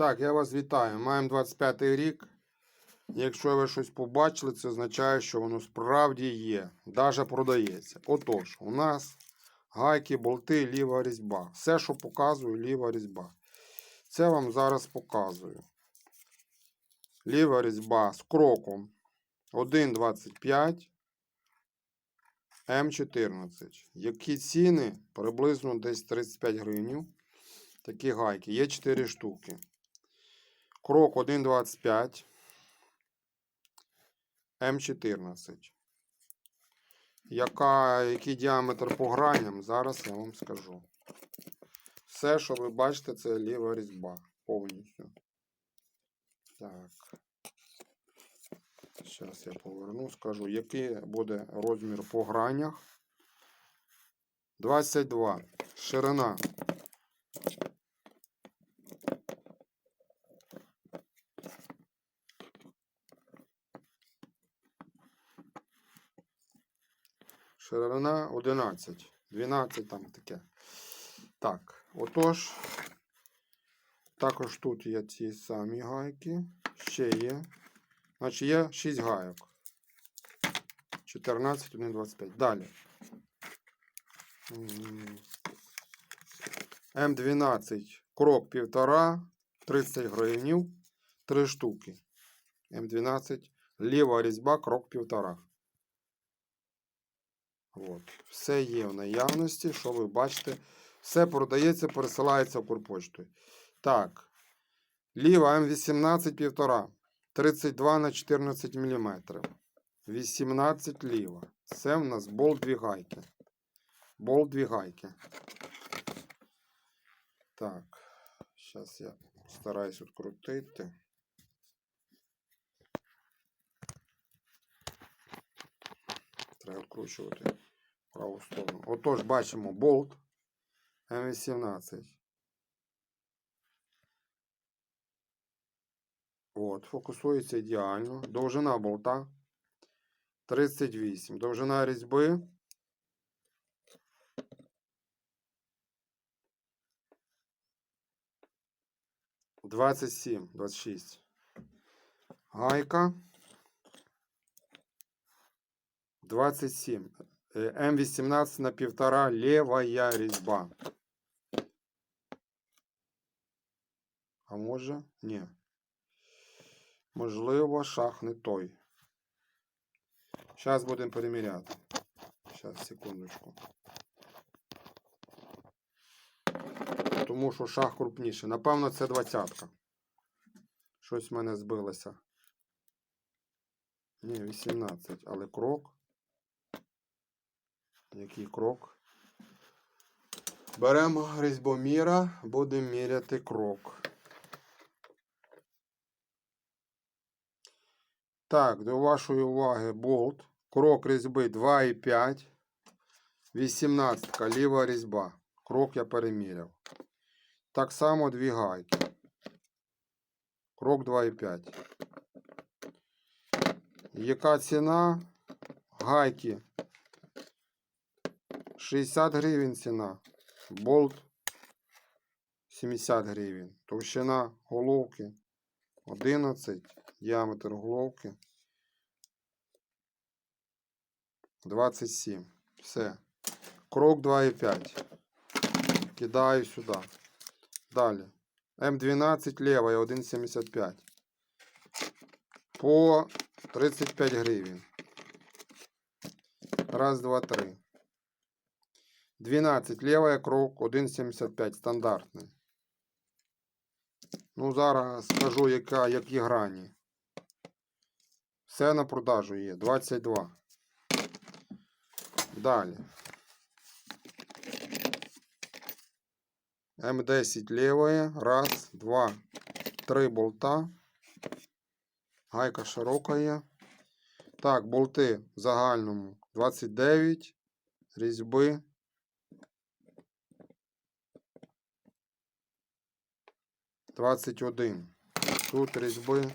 Так, я вас вітаю. Маємо 25 рік. Якщо ви щось побачили, це означає, що воно справді є. Даже продається. Отож, у нас гайки, болти, ліва різьба. Все, що показую, ліва різьба. Це вам зараз показую. Ліва різьба з кроком 1,25 М14. Які ціни? Приблизно десь 35 гривень. Такі гайки. Є 4 штуки. Крок 1,25 М14. Яка, який діаметр по граням, зараз я вам скажу. Все, що ви бачите, це ліва різьба. Повністю. Так. Зараз я поверну, скажу, який буде розмір по гранях. 22. Ширина. Ширина 11. 12 там таке. Так, отож. Також тут є ці самі гайки. Ще є. Значить, є 6 гайок. 14, 1, 25. Далі. М, М12. Крок 1,5. 30 гривень. 3 штуки. М12. Ліва різьба, крок 1,5. От. Все є в наявності, що ви бачите. Все продається, пересилається Укрпоштою. Так. Ліва М18 1,5. 32 на 14 мм. 18 ліва. Це в нас болт дві гайки. Болт дві гайки. Так. Зараз я стараюсь відкрутити. Треба відкручувати в праву сторону. Отож, бачимо болт М18. От, фокусується ідеально. Довжина болта 38. Довжина різьби. Двадцять сім, двадцять шість. Гайка. 27. Е, М18 на півтора левая різьба. А може? Ні. Можливо, шах не той. Зараз будемо переміряти. Зараз, секундочку. Тому що шах крупніший. Напевно, це двадцятка. Щось в мене збилося. Ні, 18, але крок. Який крок? Беремо різьбоміра, будемо міряти крок. Так, до вашої уваги болт. Крок різьби 2,5. 18 ліва різьба. Крок я переміряв. Так само дві гайки. Крок 2,5. Яка ціна? Гайки 60 гривень ціна. Болт 70 гривень. Товщина головки 11. Діаметр головки 27. Все. Крок 2,5. Кидаю сюди. Далі. М12 лева 1,75. По 35 гривень. Раз, два, три. 12 левая крок 1,75 стандартний. Ну, зараз скажу, яка, які грані. Все на продажу є. 22. Далі. М10 левая. Раз, два, три болта. Гайка широка є. Так, болти в загальному 29. Різьби. Двадцять один. Тут різьби.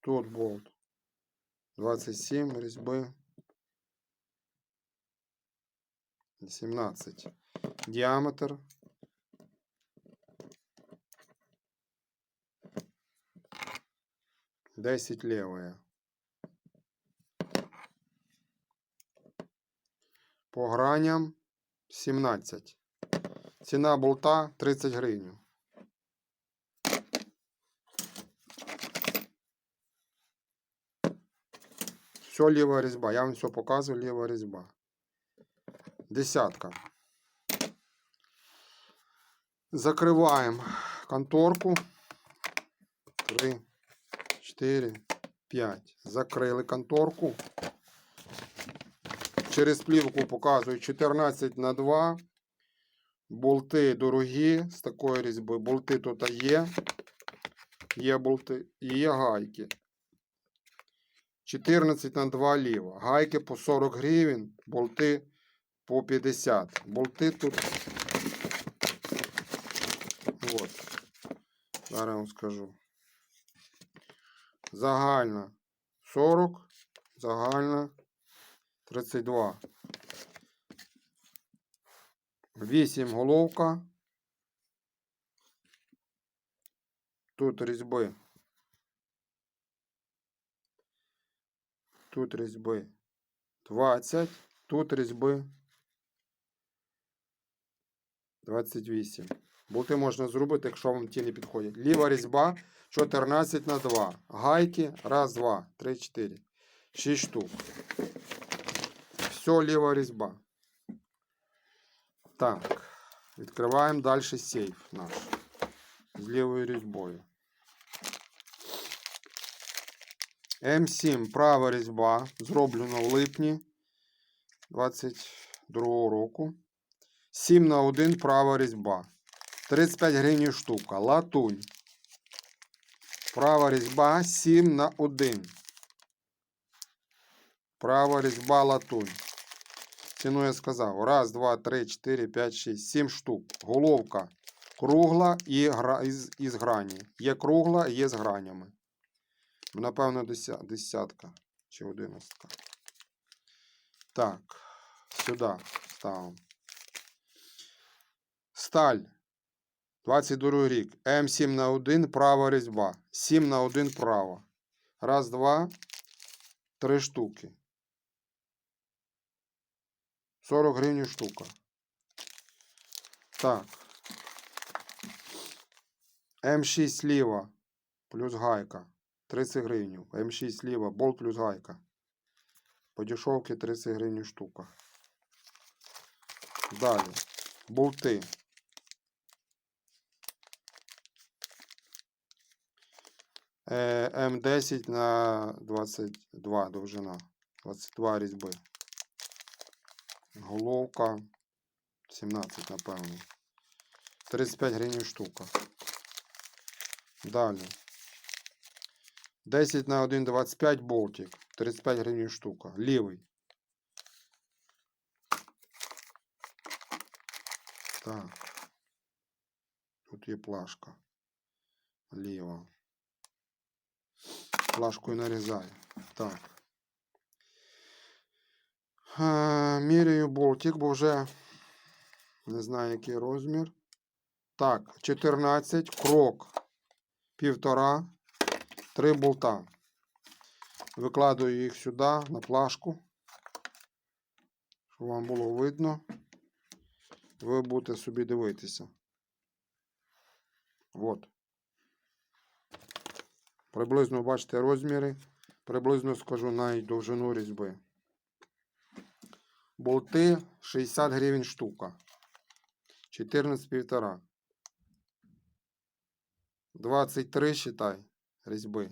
Тут болт. 27 різьби. 17 діаметр. Десять левая. По граням 17. Ціна болта 30 гривень. Все ліва різьба. Я вам все показую, ліва різьба. Десятка. Закриваємо конторку. 3, 4, 5. Закрили конторку. Через плівку показую 14 на 2. Болти дорогі з такої різьби. Болти тут є. Є болти і є гайки. 14 на 2 ліво. Гайки по 40 гривень, болти по 50. Болти тут. Вот. Зараз вам скажу. Загальна 40, загальна 32. 8 головка. Тут різьби. Тут різьби 20, тут різьби 28. Болти можна зробити, якщо вам ті не підходять. Ліва різьба 14 на 2. Гайки. Раз, два, три, чотири. 6 штук. Все ліва різьба. Так. Відкриваємо далі сейф наш. З лівою різьбою. М7 права різьба. Зроблено в липні 22 року. 7 на 1 права різьба. 35 гривень штука. Латунь. Права різьба 7 на 1. Права різьба латунь. Ціну я сказав. Раз, два, три, чотири, п'ять, шість, сім штук. Головка кругла і гра... із, із грані. Є кругла, є з гранями. Напевно, деся- десятка чи одинадцятка. Так, сюди ставимо. Сталь. 22 рік. М7 на 1, права різьба. 7 на 1 права. Раз, два, три штуки. 40 гривень штука. Так. М6 сліва плюс гайка. 30 гривень. М6 сліва, болт плюс гайка. По дешевці 30 гривень штука. Далі. Болти. Е, М10 на 22 довжина. 22 різьби. Головка 17, напевно. 35 гривень штука. Далі. 10 на 1, 25 болтик. 35 гривень штука. Лівий. Так. Тут є плашка. Ліва. Плашкою нарізаю. Так. Міряю болтик, бо вже не знаю, який розмір. Так, 14, крок, півтора, три болта. Викладаю їх сюди на плашку, щоб вам було видно. Ви будете собі дивитися. От. Приблизно бачите розміри. Приблизно скажу навіть довжину різьби. Болти 60 гривень штука. 14 півтора. 23 считай різьби.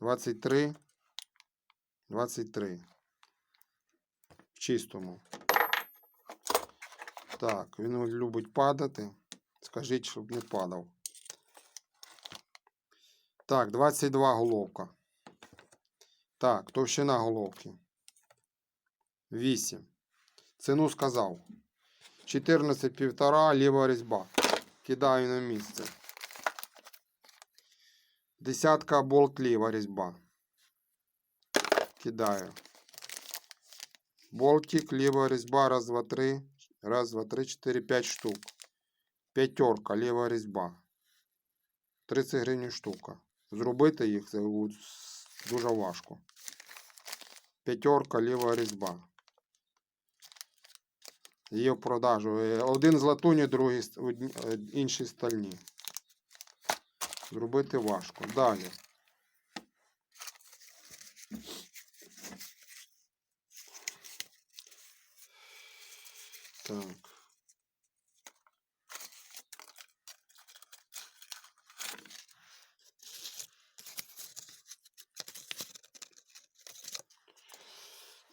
23. 23. В чистому. Так, він любить падати. Скажіть, щоб не падав. Так, 22 головка. Так, товщина головки. 8. Ціну сказав. 14 півтора, ліва різьба. Кидаю на місце. Десятка болт ліва різьба. Кидаю. Болтик, ліва різьба, раз, два, три. Раз, два, три, чотири, п'ять штук. П'ятерка, ліва різьба. 30 гривень штука. Зробити їх це дуже важко. П'ятерка, ліва різьба. Є в продажу. Е, Один з латуні, другий е, інші стальні. Зробити важко. Далі. Так.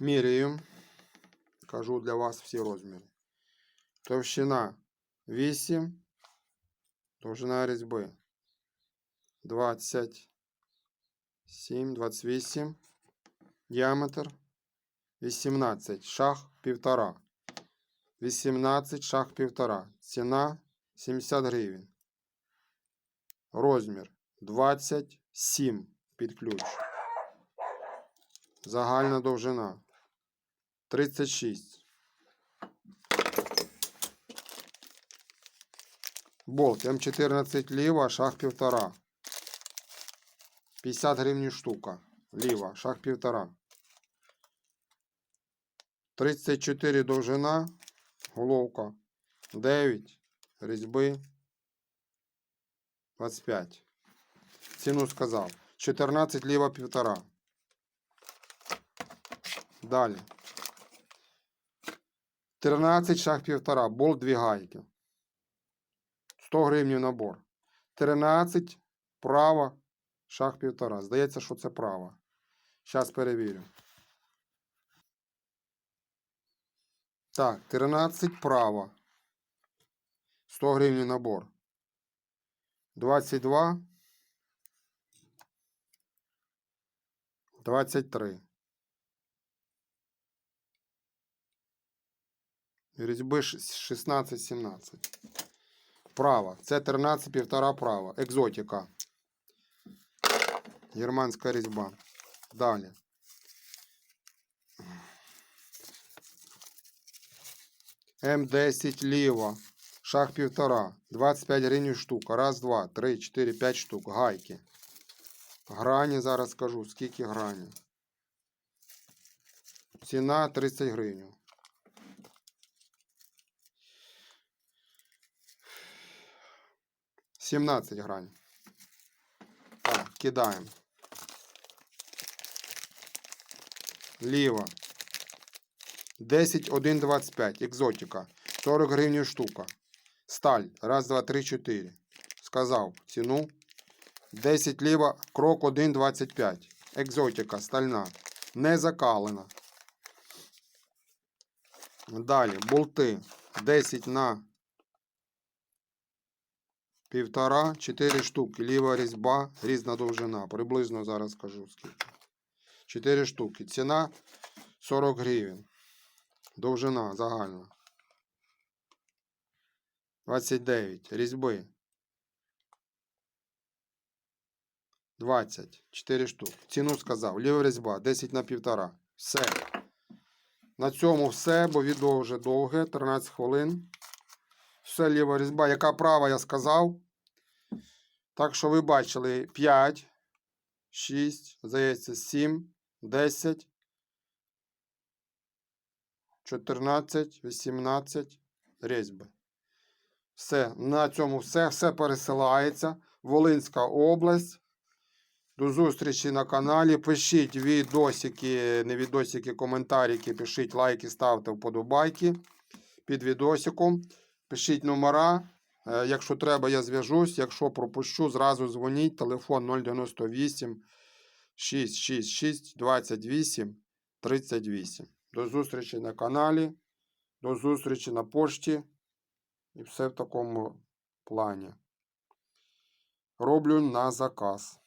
Міряємо. Кажу для вас всі розміри. Товщина 8. Довжина різьби 27, 28. Діаметр 18. Шаг 1,5. 18, шаг 1,5. Ціна 70 гривень. Розмір 27 під ключ. Загальна довжина 36. Болт М14 ліва, шаг 1,5. 50 гривень штука. Ліва, шаг 1,5. 34 довжина, головка 9, різьби 25. Ціну сказав. 14 ліва 1,5. Далі. 13 шаг 1,5. Болт 2 гайки. 100 гривень набор. 13 права, шаг 1,5. Здається, що це права. Зараз перевірю. Так, 13 права. 100 гривень набор. 22. 23. Різьби 16-17. Право. Це 13 півтора права. Екзотика. Германська різьба. Далі. М10 ліва. Шаг півтора. 25 гривень штука. Раз, два, три, чотири, п'ять штук. Гайки. Грані зараз скажу. Скільки грані. Ціна 30 гривень. Сімнадцять грань. Так, кидаємо. Ліва. 10, 1, 25. Екзотика. 40 гривень штука. Сталь. Раз, два, три, чотири. Сказав ціну. 10 ліва, крок 1, 25. Екзотика, стальна. Не закалена. Далі, болти. 10 на півтора, 4 штуки. Ліва різьба, різна довжина. Приблизно зараз скажу скільки. 4 штуки. Ціна 40 гривень. Довжина загальна. 29. Різьби. 20. 4 штуки. Ціну сказав. Ліва різьба 10 на півтора. Все. На цьому все, бо відео вже довге. 13 хвилин. Все ліва різьба. Яка права, я сказав. Так що ви бачили 5, 6, здається, 7, 10, 14, 18 різьби. Все, на цьому все. Все пересилається. Волинська область. До зустрічі на каналі. Пишіть відосики, не відосики, коментарики, пишіть лайки, ставте вподобайки під відосиком. Пишіть номера. Е, Якщо треба, я зв'яжусь. Якщо пропущу, зразу дзвоніть. Телефон 098 666 28 38. До зустрічі на каналі. До зустрічі на пошті. І все в такому плані. Роблю на заказ.